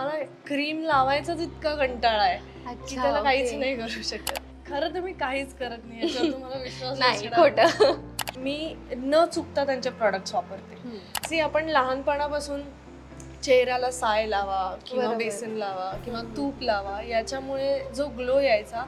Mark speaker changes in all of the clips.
Speaker 1: मला क्रीम लावायचाच इतका कंटाळा आहे की
Speaker 2: अच्छा,
Speaker 1: त्याला काहीच. नाही करू शकत खरं तर मी काहीच करत नाही याच्यावर तुम्हाला विश्वास
Speaker 2: नाही
Speaker 1: बसणार
Speaker 2: खोटं
Speaker 1: मी न चुकता त्यांचे प्रॉडक्ट्स वापरते. सी आपण लहानपणापासून चेहऱ्याला साय लावा किंवा
Speaker 2: बरोबर.
Speaker 1: बेसन लावा किंवा तूप लावा याच्यामुळे जो ग्लो यायचा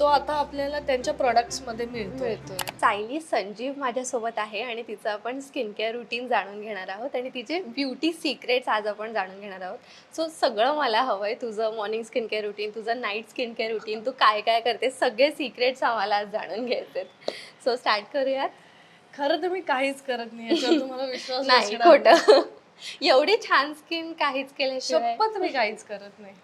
Speaker 1: तो आता आपल्याला त्यांच्या products मध्ये मिळतो
Speaker 2: मिळतोय. सायली संजीव माझ्यासोबत आहे आणि तिचं आपण स्किन केअर रुटीन जाणून घेणार आहोत आणि तिचे ब्युटी सिक्रेट्स आज आपण जाणून घेणार आहोत. सो सगळं मला हवंय तुझं मॉर्निंग स्किन केअर रुटीन तुझं नाईट स्किन केअर रुटीन तू काय काय करते सगळे सिक्रेट्स आम्हाला आज जाणून घ्यायचे सो स्टार्ट करूयात.
Speaker 1: खरं तर मी काहीच करत नाही याच्यावर तुम्हाला विश्वास
Speaker 2: नाही
Speaker 1: बसणार
Speaker 2: खोटं. एवढी छान स्किन काहीच केल्याशिवाय.
Speaker 1: शपथ मी काहीच करत नाही.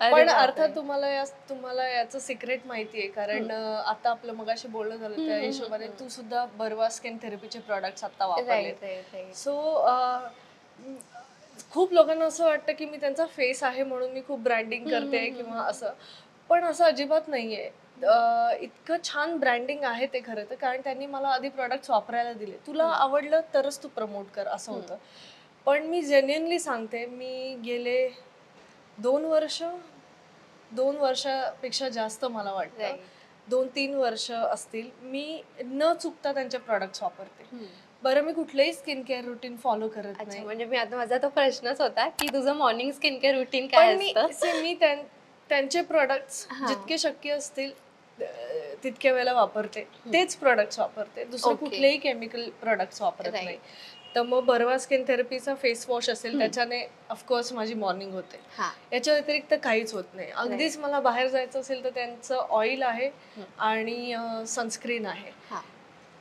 Speaker 2: अरे
Speaker 1: पण
Speaker 2: बापरे.
Speaker 1: अर्थात तुम्हाला या तुम्हाला याचं सिक्रेट माहिती आहे कारण अं, आता आपलं मगाशी बोलणं झालं त्या हिशोबाने तू सुद्धा बर्वा स्किन थेरपीचे प्रॉडक्ट्स आता वापरले
Speaker 2: Right, right, right.
Speaker 1: सो खूप लोकांना असं वाटतं की मी त्यांचा फेस आहे म्हणून मी खूप ब्रँडिंग करते किंवा असं. पण असं अजिबात नाहीये. अं, इतकं छान ब्रँडिंग आहे ते खरं तर कारण त्यांनी मला आधी प्रॉडक्ट्स वापरायला दिले. तुला आवडलं तरच तू प्रमोट कर असं होतं. पण मी जेन्युनली सांगते मी गेले दोन वर्ष दोन वर्षापेक्षा जास्त मला वाटतं. दोन तीन वर्ष असतील मी न चुकता त्यांचे प्रॉडक्ट्स वापरते. बरं मी कुठलंही स्किन केअर रुटीन फॉलो करत नाही
Speaker 2: म्हणजे मी आता माझा तो प्रश्नच होता की तुझं मॉर्निंग स्किन केअर रुटीन काय असतं
Speaker 1: मी त्यां- त्यांचे प्रॉडक्ट्स. जितके शक्य असतील तितक्या वेळेला वापरते तेच प्रॉडक्ट्स वापरते दुसरे. कुठलेही केमिकल प्रॉडक्ट्स वापरत. नाही तर मग बर्वा स्किन थेरपीचा फेस वॉश असेल. त्याच्याने ऑफकोर्स माझी मॉर्निंग होते
Speaker 2: हा
Speaker 1: याच्या व्यतिरिक्त काहीच होत नाही अगदीच मला बाहेर जायचं असेल तर त्यांचं ऑइल आहे. आणि सनस्क्रीन आहे
Speaker 2: हा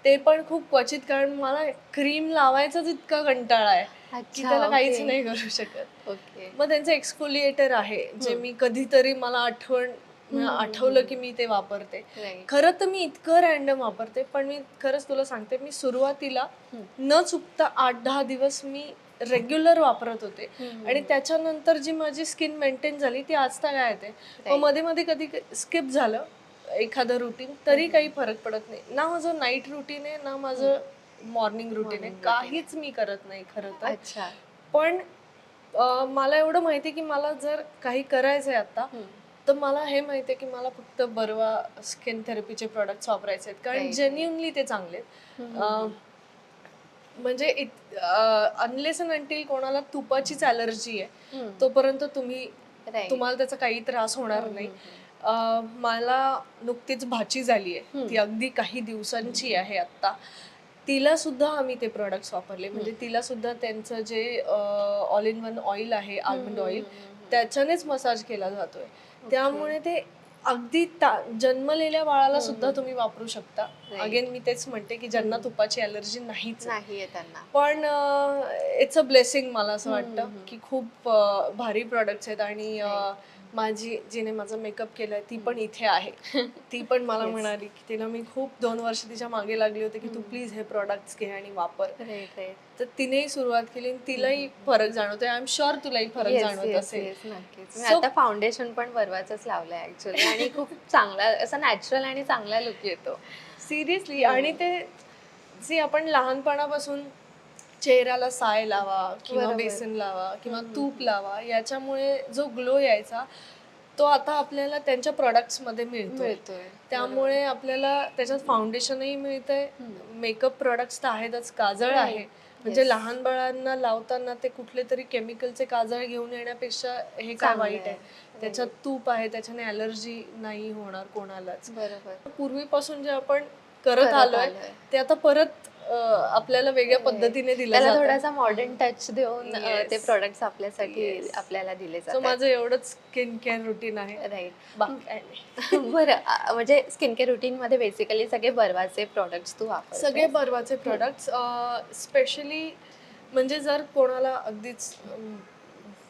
Speaker 1: ते पण खूप क्वचित कारण मला क्रीम लावायचाच इतका कंटाळा आहे की
Speaker 2: अच्छा
Speaker 1: त्याला काहीच. नाही करू शकत
Speaker 2: ओके
Speaker 1: मग त्यांचं एक्सफोलिएटर आहे जे. मी कधीतरी मला आठवण
Speaker 2: हम्म,
Speaker 1: आठवलं. की मी ते वापरते. खरं तर मी इतकं रॅन्डम वापरते पण मी खरंच तुला सांगते मी सुरुवातीला. न चुकता आठ दहा दिवस मी रेग्युलर वापरत होते. आणि त्याच्यानंतर जी माझी स्किन मेंटेन झाली ती आज काय येते मग. मध्ये मध्ये कधी स्किप झालं एखादं रुटीन तरी काही फरक पडत नाही ना माझं नाईट रुटीन आहे ना माझं मॉर्निंग रुटीन आहे. काहीच मी करत नाही खरं तर पण मला एवढं माहिती की मला जर काही करायचं आहे आता. तर मला हे माहिती आहे की मला फक्त बर्वा स्किन थेरपीचे प्रॉडक्ट्स वापरायचे आहेत कारण. जेन्युनली ते चांगले आहेत. म्हणजे अनलेस अँड अंटील कोणाला तुपाचीच अलर्जी आहे. तोपर्यंत तुम्ही. तुम्हाला त्याचा काही त्रास होणार नाही मला नुकतीच भाची झाली आहे. ती अगदी काही दिवसांची आहे आता तिला सुद्धा आम्ही ते प्रॉडक्ट्स वापरले. म्हणजे तिला सुद्धा त्यांचं जे ऑल इन वन ऑइल आहे आल्मंड ऑइल. त्याच्यानेच मसाज केला जातोय. त्यामुळे ते अगदी ता- जन्मलेल्या बाळाला सुद्धा तुम्ही वापरू शकता. अगेन मी तेच म्हणते की ज्यांना तुपाची अलर्जी नाहीच.
Speaker 2: नाही
Speaker 1: पण इट्स अ ब्लेसिंग मला असं वाटतं. की खूप भारी प्रॉडक्ट्स आहेत आणि माझी जिने माझा मेकअप केलाय ती पण इथे आहे. ती पण मला. म्हणाली की तिला मी खूप दोन वर्ष तिच्यामागे लागली होती की तू. प्लीज हे प्रॉडक्ट्स घे आणि वापर. तर तिनेही सुरुवात केली आणि तिलाही फरक जाणवतोय. आय एम शुअर तुलाही फरक जाणवत असेल.
Speaker 2: आता फाउंडेशन पण बरवाचंच लावलंय ऍक्च्युली आणि खूप चांगला असा नॅचरल आणि चांगला लुक येतो.
Speaker 1: सिरियसली
Speaker 2: हो.
Speaker 1: आणि ते जी आपण लहानपणापासून चेहऱ्याला साय लावा किंवा
Speaker 2: बरोबर.
Speaker 1: बेसन लावा किंवा. तूप लावा याच्यामुळे जो ग्लो यायचा तो आता आपल्याला त्यांच्या products मध्ये मिळतो
Speaker 2: मिळतोय
Speaker 1: त्यामुळे आपल्याला त्याच्यात फाउंडेशनही मिळतंय
Speaker 2: हम्म.
Speaker 1: मेकअप प्रोडक्ट्स तर आहेतच काजळ
Speaker 2: Right.
Speaker 1: आहे म्हणजे
Speaker 2: Yes.
Speaker 1: लहान बाळांना लावताना ते कुठले तरी केमिकलचे काजळ घेऊन येण्यापेक्षा हे काय
Speaker 2: चांगलं
Speaker 1: वाईट
Speaker 2: आहे.
Speaker 1: आहे त्याच्यात तूप आहे त्याच्याने अलर्जी नाही होणार कोणालाच
Speaker 2: बरोबर
Speaker 1: पूर्वीपासून जे आपण करत
Speaker 2: करत
Speaker 1: आलोय
Speaker 2: आलोय.
Speaker 1: ते आता परत आपल्याला वेगळ्या. पद्धतीने दिलं
Speaker 2: त्याला थोडासा मॉडर्न टच देऊन. ते प्रोडक्ट्स आपल्यासाठी. आपल्याला दिले जातात
Speaker 1: माझं एवढंच स्किन केअर रुटीन आहे
Speaker 2: राईट. बरं म्हणजे स्किन केअर रुटीन मध्ये बेसिकली सगळे बरवाचे प्रोडक्ट्स तू वापर
Speaker 1: सगळे बर्वाचे प्रोडक्ट्स स्पेशली म्हणजे जर कोणाला अगदीच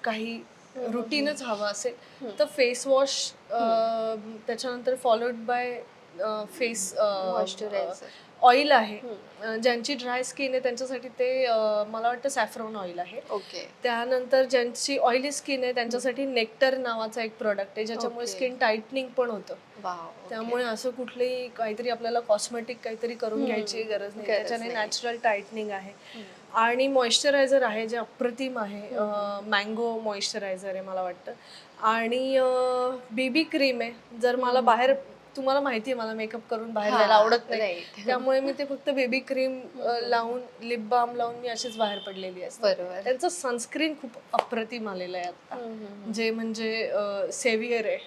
Speaker 1: काही रुटीनच हवं असेल. तर फेस वॉश त्याच्यानंतर followed by face
Speaker 2: moisturizer
Speaker 1: oil आहे. ज्यांची ड्राय स्किन आहे त्यांच्यासाठी ते मला वाटतं सॅफ्रॉन ऑइल आहे.
Speaker 2: ओके.
Speaker 1: त्यानंतर ज्यांची ऑइली स्किन आहे त्यांच्यासाठी नेक्टर नावाचा एक प्रोडक्ट आहे ज्याच्यामुळे. स्किन टाईटनिंग पण होतं. त्यामुळे असं कुठलेही काहीतरी आपल्याला कॉस्मेटिक काहीतरी करून. घ्यायची गरज नाही. त्याच्याने. नॅचरल टाईटनिंग आहे. आणि मॉइश्चरायझर आहे जे अप्रतिम आहे. मँगो मॉइश्चरायझर आहे मला वाटतं. आणि बेबी क्रीम आहे. जर मला बाहेर तुम्हाला माहिती आहे मला मेकअप करून बाहेर जायला आवडत नाही. त्यामुळे मी ते फक्त बेबी क्रीम लावून लिप बाम लावून मी अशीच बाहेर पडलेली असते.
Speaker 2: बरोबर.
Speaker 1: त्यांचं सनस्क्रीन खूप अप्रतिम आलेलं आहे आता. जे म्हणजे सेव्हियर आहे.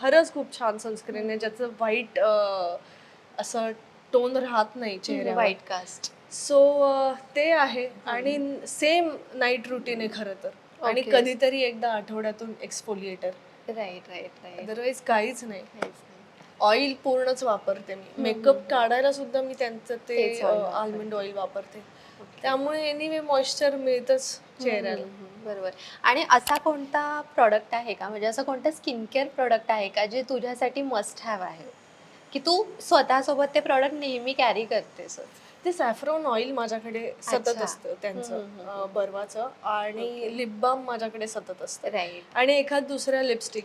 Speaker 1: खरंच खूप छान सनस्क्रीन आहे ज्याचं व्हाईट असं टोन राहत नाही. चेहऱ्यावर.
Speaker 2: व्हाईट कास्ट
Speaker 1: सो ते आहे. आणि सेम नाईट रुटीन आहे खरं तर. आणि. कधीतरी एकदा आठवड्यातून exfoliator
Speaker 2: right right right
Speaker 1: otherwise काहीच नाही. ऑइल पूर्णच वापरते मी. मेकअप काढायला सुद्धा मी त्यांचं ते
Speaker 2: तेच oil वापरते.
Speaker 1: आल्मंड ऑइल वापरते. त्यामुळे एनिवे मॉइश्चर मिळतच चेहऱ्याला.
Speaker 2: बरोबर. आणि असा कोणता प्रॉडक्ट आहे का? म्हणजे असं कोणतं स्किन केअर प्रॉडक्ट आहे का जे तुझ्यासाठी मस्ट हॅव आहे? की तू स्वतःसोबत ते प्रॉडक्ट नेहमी कॅरी करतेस?
Speaker 1: ते सॅफ्रॉन ऑइल माझ्याकडे सतत
Speaker 2: अच्छा.
Speaker 1: असतं त्यांचं
Speaker 2: हम्म,
Speaker 1: बर्वाचं आणि लिप बाम माझ्याकडे सतत असतं.
Speaker 2: राईट
Speaker 1: आणि एखाद दुसऱ्या लिपस्टिक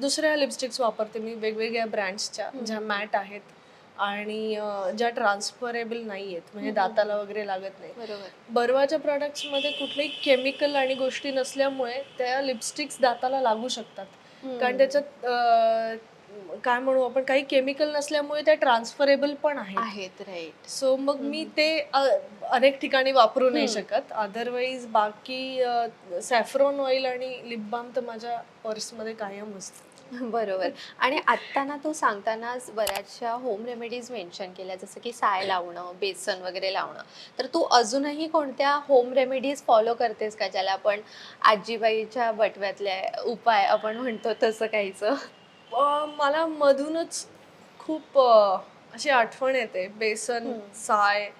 Speaker 1: दुसऱ्या लिपस्टिक्स वापरते मी वेगवेगळ्या ब्रँड्सच्या ज्या मॅट आहेत आणि अं, ज्या ट्रान्सफरेबल नाही आहेत म्हणजे दाताला वगैरे लागत नाही.
Speaker 2: बरोबर.
Speaker 1: बर्वाच्या प्रॉडक्ट्समध्ये कुठलेही केमिकल आणि गोष्टी नसल्यामुळे त्या लिपस्टिक्स दाताला लागू शकतात. कारण त्याच्यात अं, काय म्हणू आपण काही केमिकल नसल्यामुळे त्या ट्रान्सफरेबल पण आहेत.
Speaker 2: राईट
Speaker 1: सो मग मी ते अनेक ठिकाणी वापरू नाही. शकत. अदरवाईज बाकी सॅफ्रॉन ऑइल आणि लिप बाम तर माझ्या पर्समध्ये कायम असतं.
Speaker 2: बरोबर. आणि आत्ता ना तू सांगतानाच बऱ्याचशा होम रेमेडीज मेन्शन केल्या जसं की साय लावणं बेसन वगैरे लावणं. तर तू अजूनही कोणत्या होम रेमेडीज फॉलो करतेस का ज्याला आपण आजीबाईच्या बटव्यातल्या उपाय आपण म्हणतो तसं काहीचं
Speaker 1: मला मधूनच खूप अशी आठवण येते. बेसन. साय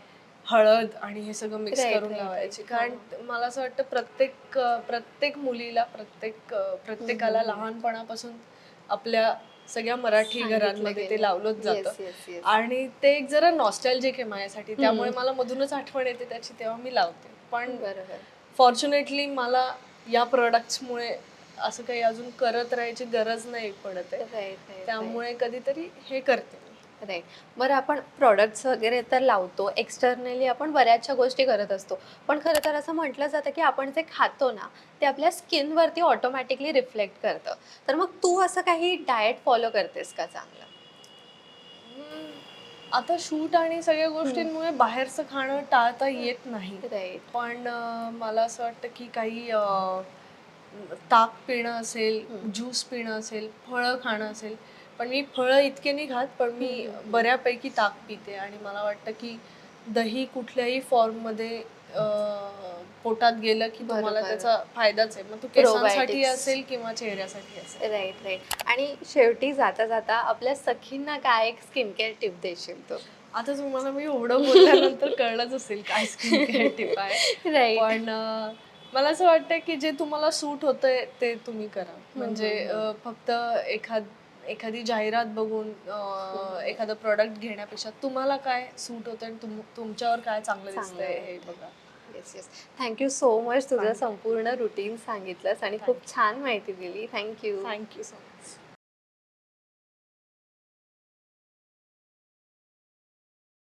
Speaker 1: हळद आणि हे सगळं मिक्स करून लावायची. कारण मला असं वाटतं प्रत्येक प्रत्येक मुलीला प्रत्येक प्रत्येकाला. लहानपणापासून आपल्या सगळ्या मराठी घरांमध्ये ते लावलंच जातं. आणि ते एक जरा नॉस्टॅल्जिक आहे माझ्यासाठी. त्यामुळे मला मधूनच आठवण येते त्याची तेव्हा मी लावते. पण फॉर्च्युनेटली मला या प्रोडक्ट्समुळे असं काही अजून करत राहायची गरज नाही पडत आहे. त्यामुळे कधीतरी हे करते.
Speaker 2: राईट बरं आपण प्रॉडक्ट्स वगैरे तर लावतो. एक्सटर्नली आपण बऱ्याचशा गोष्टी करत असतो. पण खरं तर असं म्हटलं जातं की आपण जे खातो ना ते आपल्या स्किनवरती ऑटोमॅटिकली रिफ्लेक्ट करतं. तर मग तू असं काही डाएट फॉलो करतेस का चांगलं?
Speaker 1: आता शूट आणि सगळ्या गोष्टींमुळे बाहेरचं खाणं टाळता येत नाही. पण मला असं वाटतं की काही ताक पिणं असेल. ज्यूस पिणं असेल फळं खाणं असेल पण मी फळं इतके नाही खात पण मी. बऱ्यापैकी ताक पिते आणि मला वाटतं की दही कुठल्याही फॉर्ममध्ये पोटात गेलं की तुम्हाला. त्याचा फायदाच आहे मग तो केसांसाठी. असेल किंवा चेहऱ्यासाठी असेल
Speaker 2: राईट राईट आणि शेवटी जाता जाता आपल्या सखींना काय एक स्किन केअर टिप देशील तू
Speaker 1: आता तुम्हाला मी एवढं बोलल्यानंतर कळलंच असेल काय स्किन केअर टिप आहे
Speaker 2: राईट
Speaker 1: पण मला असं वाटतं की जे तुम्हाला सूट होतंय ते तुम्ही करा. म्हणजे. अं, फक्त एखाद एखादी जाहिरात बघून अं, एखादं प्रॉडक्ट घेण्यापेक्षा तुम्हाला काय सूट होतं आणि तुम तुमच्यावर काय चांगलं
Speaker 2: चांगलं
Speaker 1: दिसतंय. हे बघा.
Speaker 2: Yes yes thank you so much तुझं. संपूर्ण रुटीन सांगितलंस आणि खूप छान माहिती दिली. Thank you
Speaker 1: thank you so much